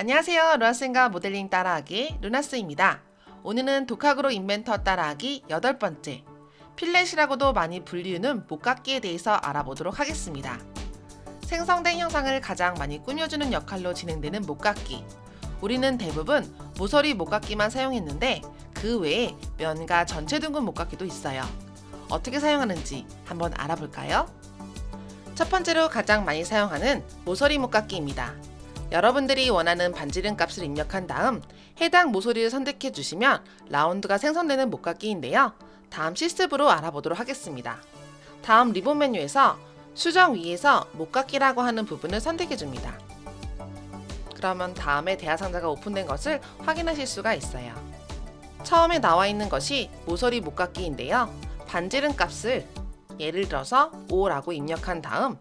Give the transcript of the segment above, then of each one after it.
안녕하세요. 루아쌤과 모델링 따라하기 루나스입니다. 오늘은 독학으로 인벤터 따라하기 여덟 번째 필렛이라고도 많이 불리우는 목깎이에 대해서 알아보도록 하겠습니다. 생성된 형상을 가장 많이 꾸며주는 역할로 진행되는 목깎이. 우리는 대부분 모서리 목깎이만 사용했는데 그 외에 면과 전체 둥근 목깎이도 있어요. 어떻게 사용하는지 한번 알아볼까요? 첫 번째로 가장 많이 사용하는 모서리 목깎이입니다. 여러분들이 원하는 반지름 값을 입력한 다음 해당 모서리를 선택해 주시면 라운드가 생성되는 목깎이인데요. 다음 실습으로 알아보도록 하겠습니다. 다음 리본 메뉴에서 수정 위에서 목깎이라고 하는 부분을 선택해 줍니다. 그러면 다음에 대화 상자가 오픈된 것을 확인하실 수가 있어요. 처음에 나와 있는 것이 모서리 목깎이인데요. 반지름 값을 예를 들어서 5라고 입력한 다음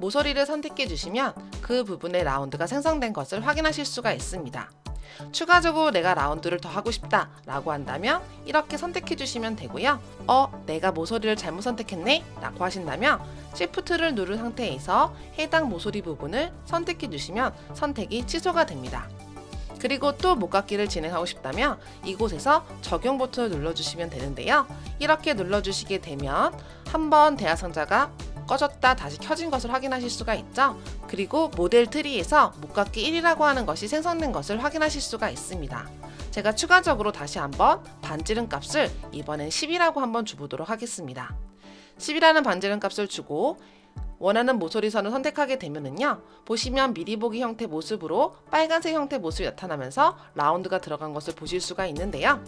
모서리를 선택해 주시면 그 부분에 라운드가 생성된 것을 확인하실 수가 있습니다. 추가적으로 내가 라운드를 더 하고 싶다 라고 한다면 이렇게 선택해 주시면 되고요. 어, 내가 모서리를 잘못 선택했네 라고 하신다면 Shift를 누른 상태에서 해당 모서리 부분을 선택해 주시면 선택이 취소가 됩니다. 그리고 또 목깎이를 진행하고 싶다면 이곳에서 적용 버튼을 눌러주시면 되는데요. 이렇게 눌러주시게 되면 한번 대화 상자가 꺼졌다 다시 켜진 것을 확인하실 수가 있죠. 그리고 모델 트리에서 목깎이 1이라고 하는 것이 생성된 것을 확인하실 수가 있습니다. 제가 추가적으로 다시 한번 반지름 값을 이번엔 10이라고 한번 주보도록 하겠습니다. 10이라는 반지름 값을 주고 원하는 모서리 선을 선택하게 되면은요 보시면 미리 보기 형태 모습으로 빨간색 형태 모습이 나타나면서 라운드가 들어간 것을 보실 수가 있는데요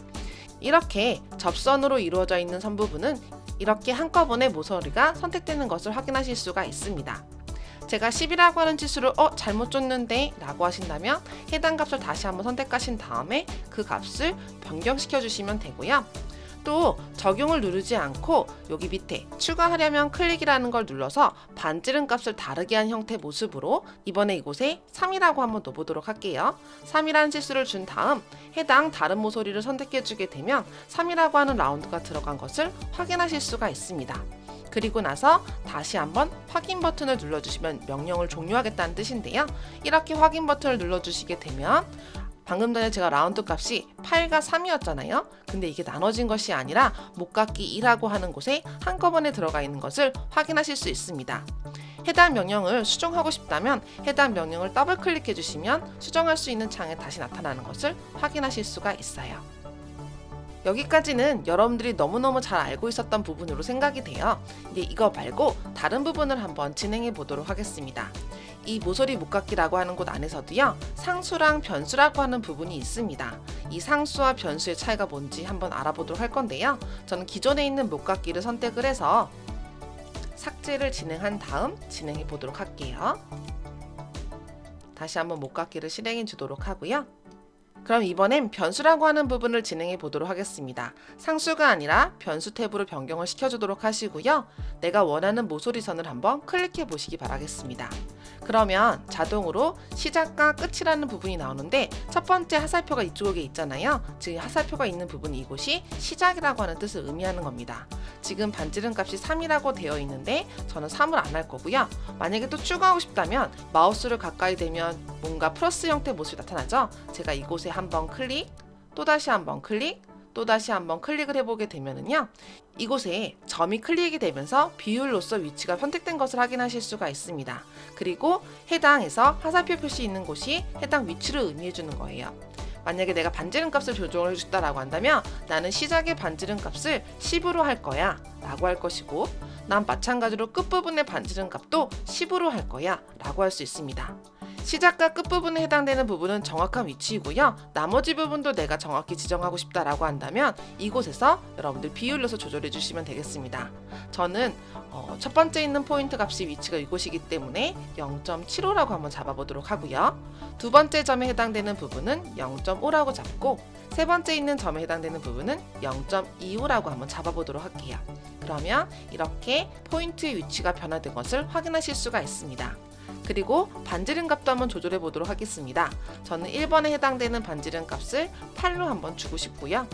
이렇게 접선으로 이루어져 있는 선 부분은 이렇게 한꺼번에 모서리가 선택되는 것을 확인하실 수가 있습니다. 제가 10이라고 하는 치수를 어 잘못 줬는데 라고 하신다면 해당 값을 다시 한번 선택하신 다음에 그 값을 변경시켜 주시면 되고요. 또 적용을 누르지 않고 여기 밑에 추가하려면 클릭이라는 걸 눌러서 반지름 값을 다르게 한 형태 모습으로 이번에 이곳에 3이라고 한번 넣어보도록 할게요. 3이라는 치수를 준 다음 해당 다른 모서리를 선택해 주게 되면 3이라고 하는 라운드가 들어간 것을 확인하실 수가 있습니다. 그리고 나서 다시 한번 확인 버튼을 눌러주시면 명령을 종료하겠다는 뜻인데요. 이렇게 확인 버튼을 눌러주시게 되면 방금 전에 제가 라운드 값이 8과 3이었잖아요. 근데 이게 나눠진 것이 아니라 목깎이 2라고 하는 곳에 한꺼번에 들어가 있는 것을 확인하실 수 있습니다. 해당 명령을 수정하고 싶다면 해당 명령을 더블 클릭해 주시면 수정할 수 있는 창에 다시 나타나는 것을 확인하실 수가 있어요. 여기까지는 여러분들이 너무너무 잘 알고 있었던 부분으로 생각이 돼요. 이제 이거 말고 다른 부분을 한번 진행해 보도록 하겠습니다. 이 모서리 목깎이라고 하는 곳 안에서도요 상수랑 변수라고 하는 부분이 있습니다. 이 상수와 변수의 차이가 뭔지 한번 알아보도록 할 건데요. 저는 기존에 있는 목깎이를 선택을 해서 삭제를 진행한 다음 진행해 보도록 할게요. 다시 한번 목깎이를 실행해 주도록 하고요. 그럼 이번엔 변수라고 하는 부분을 진행해 보도록 하겠습니다. 상수가 아니라 변수 탭으로 변경을 시켜주도록 하시고요. 내가 원하는 모서리선을 한번 클릭해 보시기 바라겠습니다. 그러면 자동으로 시작과 끝이라는 부분이 나오는데 첫 번째 하살표가 이쪽에 있잖아요. 즉 하살표가 있는 부분이 이곳이 시작이라고 하는 뜻을 의미하는 겁니다. 지금 반지름 값이 3이라고 되어 있는데 저는 3을 안 할 거고요. 만약에 또 추가하고 싶다면 마우스를 가까이 대면 뭔가 플러스 형태 모습이 나타나죠. 제가 이곳에 한번 클릭, 또 다시 한번 클릭, 또 다시 한번 클릭을 해보게 되면은요. 이곳에 점이 클릭이 되면서 비율로서 위치가 선택된 것을 확인하실 수가 있습니다. 그리고 해당해서 화살표 표시 있는 곳이 해당 위치를 의미해 주는 거예요. 만약에 내가 반지름 값을 조정을 해줬다라고 한다면 나는 시작의 반지름 값을 10으로 할 거야 라고 할 것이고 난 마찬가지로 끝부분의 반지름 값도 10으로 할 거야 라고 할 수 있습니다. 시작과 끝부분에 해당되는 부분은 정확한 위치이고요. 나머지 부분도 내가 정확히 지정하고 싶다라고 한다면 이곳에서 여러분들 비율로서 조절해 주시면 되겠습니다. 저는 어, 첫 번째 있는 포인트 값이 위치가 이곳이기 때문에 0.75라고 한번 잡아보도록 하고요. 두 번째 점에 해당되는 부분은 0.5라고 잡고 세 번째 있는 점에 해당되는 부분은 0.25라고 한번 잡아보도록 할게요. 그러면 이렇게 포인트의 위치가 변화된 것을 확인하실 수가 있습니다. 그리고 반지름 값도 한번 조절해 보도록 하겠습니다. 저는 1번에 해당되는 반지름 값을 8로 한번 주고 싶고요.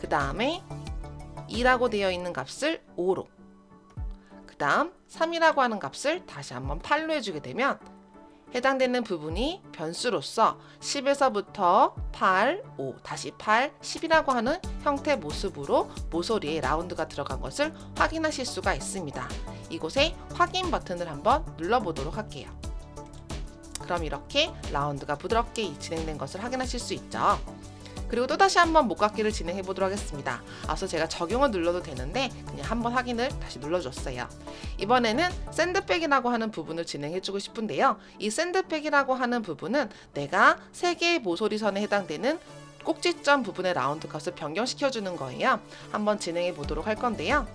그 다음에 2라고 되어 있는 값을 5로 그 다음 3이라고 하는 값을 다시 한번 8로 해주게 되면 해당되는 부분이 변수로서 10에서부터 8, 5, 다시 8, 10이라고 하는 형태 모습으로 모서리에 라운드가 들어간 것을 확인하실 수가 있습니다. 이곳에 확인 버튼을 한번 눌러보도록 할게요. 그럼 이렇게 라운드가 부드럽게 진행된 것을 확인하실 수 있죠. 그리고 또다시 한번 목깎이를 진행해 보도록 하겠습니다. 앞서 제가 적용을 눌러도 되는데 그냥 한번 확인을 다시 눌러줬어요. 이번에는 샌드백이라고 하는 부분을 진행해 주고 싶은데요. 이 샌드백이라고 하는 부분은 내가 세 개의 모서리선에 해당되는 꼭지점 부분의 라운드 값을 변경시켜 주는 거예요. 한번 진행해 보도록 할 건데요.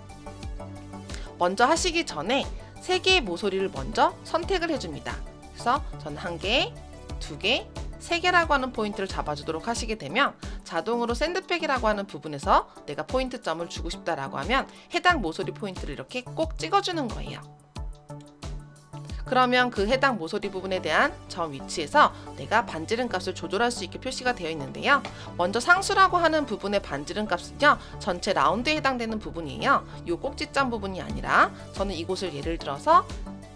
먼저 하시기 전에 세 개의 모서리를 먼저 선택을 해줍니다. 그래서 저는 한 개, 두 개, 세 개라고 하는 포인트를 잡아주도록 하시게 되면 자동으로 샌드백이라고 하는 부분에서 내가 포인트 점을 주고 싶다라고 하면 해당 모서리 포인트를 이렇게 꼭 찍어주는 거예요. 그러면 그 해당 모서리 부분에 대한 점 위치에서 내가 반지름 값을 조절할 수 있게 표시가 되어 있는데요. 먼저 상수라고 하는 부분의 반지름 값은요. 전체 라운드에 해당되는 부분이에요. 이 꼭지점 부분이 아니라 저는 이곳을 예를 들어서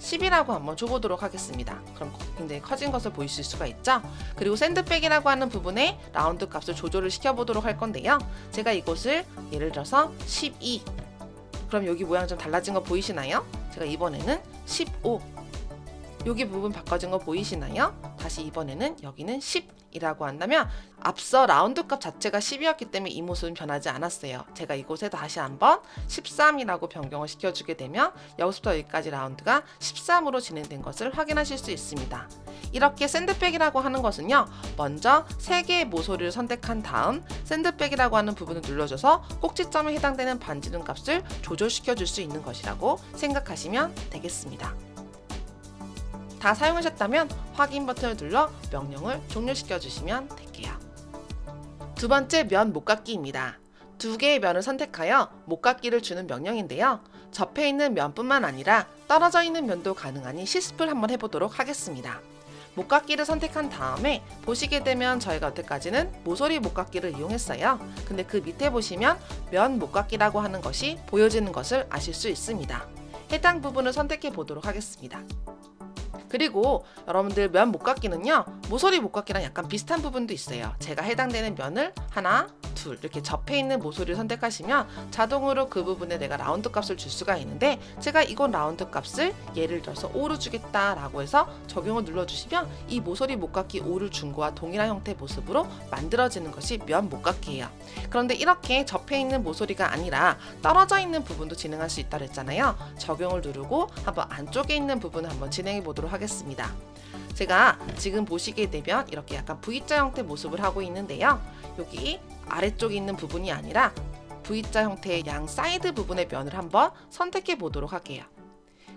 10이라고 한번 줘보도록 하겠습니다. 그럼 굉장히 커진 것을 보이실 수가 있죠. 그리고 샌드백이라고 하는 부분에 라운드 값을 조절을 시켜보도록 할 건데요. 제가 이곳을 예를 들어서 12 그럼 여기 모양 좀 달라진 거 보이시나요? 제가 이번에는 15 여기 부분 바꿔진 거 보이시나요? 다시 이번에는 여기는 10이라고 한다면 앞서 라운드 값 자체가 10이었기 때문에 이 모습은 변하지 않았어요. 제가 이곳에 다시 한번 13이라고 변경을 시켜주게 되면 여기서부터 여기까지 라운드가 13으로 진행된 것을 확인하실 수 있습니다. 이렇게 샌드백이라고 하는 것은요. 먼저 세 개의 모서리를 선택한 다음 샌드백이라고 하는 부분을 눌러줘서 꼭지점에 해당되는 반지름 값을 조절시켜 줄 수 있는 것이라고 생각하시면 되겠습니다. 다 사용하셨다면 확인 버튼을 눌러 명령을 종료시켜 주시면 될게요. 두 번째 면 목깎기입니다. 두 개의 면을 선택하여 목깎기를 주는 명령인데요. 접해 있는 면뿐만 아니라 떨어져 있는 면도 가능하니 실습을 한번 해보도록 하겠습니다. 목깎기를 선택한 다음에 보시게 되면 저희가 여태까지는 모서리 목깎기를 이용했어요. 근데 그 밑에 보시면 면 목깎기라고 하는 것이 보여지는 것을 아실 수 있습니다. 해당 부분을 선택해 보도록 하겠습니다. 그리고 여러분들 면 목깎기는요 모서리 목깎기랑 약간 비슷한 부분도 있어요. 제가 해당되는 면을 하나 둘 이렇게 접해 있는 모서리를 선택하시면 자동으로 그 부분에 내가 라운드 값을 줄 수가 있는데 제가 이건 라운드 값을 예를 들어서 5로 주겠다라고 해서 적용을 눌러주시면 이 모서리 목깎기 5를 준 거와 동일한 형태의 모습으로 만들어지는 것이 면 목깎기예요. 그런데 이렇게 접해 있는 모서리가 아니라 떨어져 있는 부분도 진행할 수 있다고 했잖아요. 적용을 누르고 한번 안쪽에 있는 부분을 한번 진행해 보도록 하겠습니다 제가 지금 보시게 되면 이렇게 약간 V자 형태 모습을 하고 있는데요 여기 아래쪽에 있는 부분이 아니라 V자 형태의 양 사이드 부분의 면을 한번 선택해 보도록 할게요.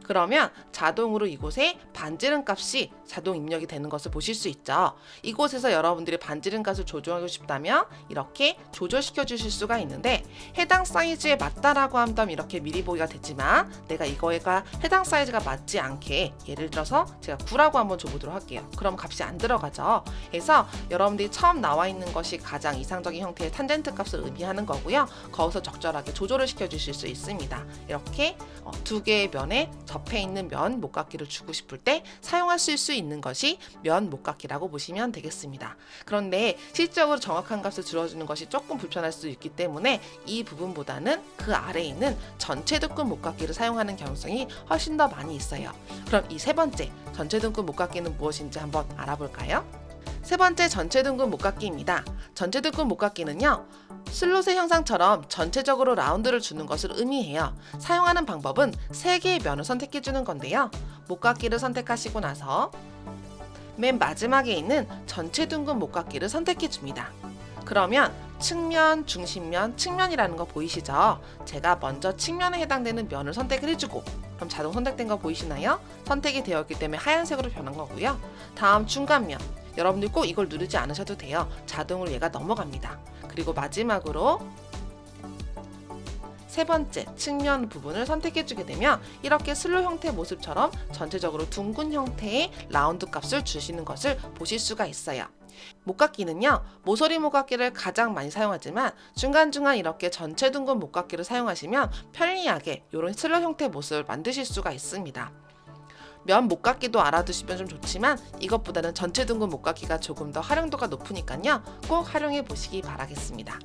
그러면 자동으로 이곳에 반지름 값이 자동 입력이 되는 것을 보실 수 있죠. 이곳에서 여러분들이 반지름 값을 조정하고 싶다면 이렇게 조절시켜 주실 수가 있는데 해당 사이즈에 맞다라고 한다면 이렇게 미리 보기가 되지만 내가 이거가 해당 사이즈가 맞지 않게 예를 들어서 제가 9라고 한번 줘보도록 할게요. 그럼 값이 안 들어가죠. 그래서 여러분들이 처음 나와 있는 것이 가장 이상적인 형태의 탄젠트 값을 의미하는 거고요. 거기서 적절하게 조절을 시켜 주실 수 있습니다. 이렇게 어, 두 개의 면에 접해 있는 면 목깎기를 주고 싶을 때 사용하실 수 있는 것이 면 목깎기라고 보시면 되겠습니다. 그런데 실적으로 정확한 값을 들어주는 것이 조금 불편할 수 있기 때문에 이 부분보다는 그 아래에 있는 전체 등급 목깎기를 사용하는 경우성이 훨씬 더 많이 있어요. 그럼 이 세 번째 전체 등급 목깎기는 무엇인지 한번 알아볼까요? 세 번째 전체 등급 목깎기입니다. 전체 등급 목깎기는요. 슬롯의 형상처럼 전체적으로 라운드를 주는 것을 의미해요. 사용하는 방법은 세 개의 면을 선택해 주는 건데요. 목깎기를 선택하시고 나서 맨 마지막에 있는 전체 둥근 목깎기를 선택해 줍니다. 그러면 측면, 중심면, 측면이라는 거 보이시죠? 제가 먼저 측면에 해당되는 면을 선택을 해주고 그럼 자동 선택된 거 보이시나요? 선택이 되었기 때문에 하얀색으로 변한 거고요. 다음 중간면 여러분들 꼭 이걸 누르지 않으셔도 돼요. 자동으로 얘가 넘어갑니다. 그리고 마지막으로 세 번째 측면 부분을 선택해 주게 되면 이렇게 슬로 형태 모습처럼 전체적으로 둥근 형태의 라운드 값을 주시는 것을 보실 수가 있어요. 목깎기는요 모서리 목깎기를 가장 많이 사용하지만 중간중간 이렇게 전체 둥근 목깎기를 사용하시면 편리하게 이런 슬로 형태 모습을 만드실 수가 있습니다. 면 목깎이도 알아두시면 좀 좋지만 이것보다는 전체 둥근 목깎이가 조금 더 활용도가 높으니까요. 꼭 활용해 보시기 바라겠습니다.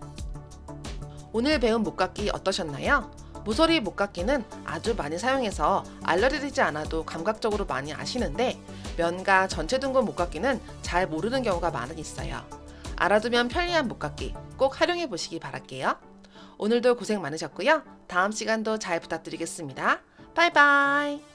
오늘 배운 목깎이 어떠셨나요? 모서리 목깎이는 아주 많이 사용해서 알러리지 않아도 감각적으로 많이 아시는데 면과 전체 둥근 목깎이는 잘 모르는 경우가 많이 있어요. 알아두면 편리한 목깎이 꼭 활용해 보시기 바랄게요. 오늘도 고생 많으셨고요. 다음 시간도 잘 부탁드리겠습니다. 바이바이.